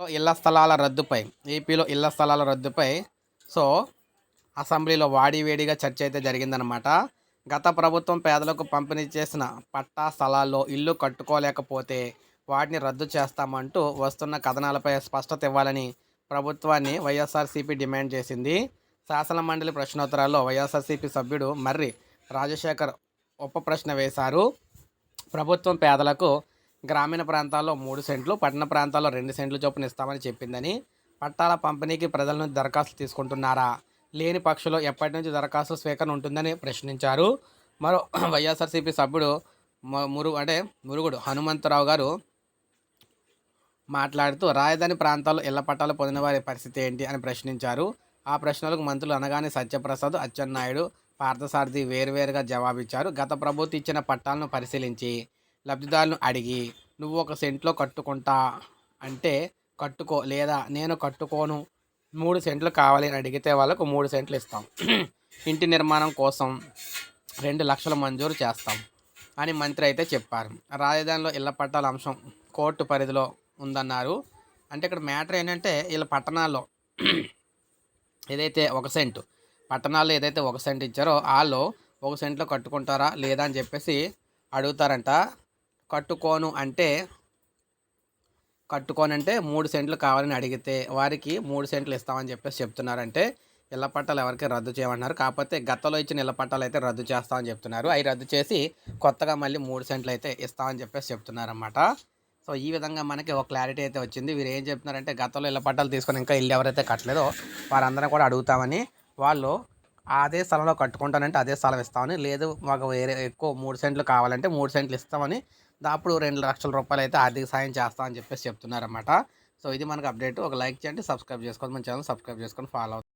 ఇళ్ళ స్థలాల రద్దుపై ఏపీలో ఇళ్ళ స్థలాల రద్దుపై సో అసెంబ్లీలో వాడివేడిగా చర్చ అయితే జరిగిందనమాట గత ప్రభుత్వం పేదలకు పంపిణీ చేసిన పట్టా స్థలాల్లో ఇల్లు కట్టుకోలేకపోతే వాటిని రద్దు చేస్తామంటూ వస్తున్న కథనాలపై స్పష్టత ఇవ్వాలని ప్రభుత్వాన్ని వైఎస్ఆర్సీపీ డిమాండ్ చేసింది. శాసన మండలి ప్రశ్నోత్తరాల్లో వైఎస్ఆర్సీపీ సభ్యుడు మర్రి రాజశేఖర్ ఉప ప్రశ్న వేశారు. ప్రభుత్వం పేదలకు గ్రామీణ ప్రాంతాల్లో మూడు సెంట్లు పట్టణ ప్రాంతాల్లో రెండు సెంట్లు చొప్పున ఇస్తామని చెప్పిందని పట్టాల పంపిణీకి ప్రజల నుంచి దరఖాస్తులు తీసుకుంటున్నారా? లేని పక్షంలో ఎప్పటి నుంచి దరఖాస్తు స్వీకరణ ఉంటుందని ప్రశ్నించారు. మరో వైఎస్ఆర్సీపీ సభ్యుడు మురు అంటే మురుగుడు హనుమంతరావు గారు మాట్లాడుతూ రాజధాని ప్రాంతాల్లో ఇళ్ళ పట్టాలు పొందిన వారి పరిస్థితి ఏంటి అని ప్రశ్నించారు. ఆ ప్రశ్నలకు మంత్రులు అనగానే సత్యప్రసాద్ అచ్చెన్నాయుడు పార్థసారథి వేరువేరుగా జవాబిచ్చారు. గత ప్రభుత్వం ఇచ్చిన పట్టాలను పరిశీలించి లబ్ధిదారులను అడిగి నువ్వు ఒక సెంట్లో కట్టుకుంటా అంటే కట్టుకో లేదా నేను కట్టుకోను మూడు సెంట్లు కావాలి అని అడిగితే వాళ్ళకు మూడు సెంట్లు ఇస్తాం. ఇంటి నిర్మాణం కోసం రెండు లక్షలు మంజూరు చేస్తాం అని మంత్రి అయితే చెప్పారు. రాజధానిలో ఇళ్ళ పట్టాల అంశం కోర్టు పరిధిలో ఉందన్నారు. అంటే ఇక్కడ మ్యాటర్ ఏంటంటే వీళ్ళ పట్టణాల్లో ఏదైతే ఒక సెంటు పట్టణాల్లో ఏదైతే ఒక సెంట్ ఇచ్చారో వాళ్ళు ఒక సెంట్లో కట్టుకుంటారా లేదా అని చెప్పేసి అడుగుతారంట. కట్టుకోను అంటే కట్టుకోనంటే మూడు సెంట్లు కావాలని అడిగితే వారికి మూడు సెంట్లు ఇస్తామని చెప్పేసి చెప్తున్నారంటే ఇళ్ళ పట్టాలు ఎవరికి రద్దు చేయమన్నారు కాకపోతే గతంలో ఇచ్చిన ఇళ్ళ పట్టాలు అయితే రద్దు చేస్తామని చెప్తున్నారు. అవి రద్దు చేసి కొత్తగా మళ్ళీ మూడు సెంట్లు అయితే ఇస్తామని చెప్పేసి చెప్తున్నారన్నమాట. సో ఈ విధంగా మనకి ఒక క్లారిటీ అయితే వచ్చింది. వీరు ఏం చెప్తున్నారంటే గతంలో ఇళ్ళ పట్టాలు తీసుకొని ఇంకా ఇల్లు ఎవరైతే కట్టలేదో వారందరం కూడా అడుగుతామని వాళ్ళు అదే స్థలంలో కట్టుకుంటానంటే అదే స్థలం ఇస్తామని లేదు మాకు వేరే ఎక్కువ మూడు సెంట్లు కావాలంటే మూడు సెంట్లు ఇస్తామని అప్పుడు రెండు లక్షల రూపాయలు అయితే ఆర్థిక సాయం చేస్తామని చెప్పేసి చెప్తున్నారన్నమాట. సో ఇది మనకు అప్డేట్. ఒక లైక్ చేయండి సబ్స్క్రైబ్ చేసుకోండి. మన ఛానల్ సబ్స్క్రైబ్ చేసుకొని ఫాలో అవుతుంది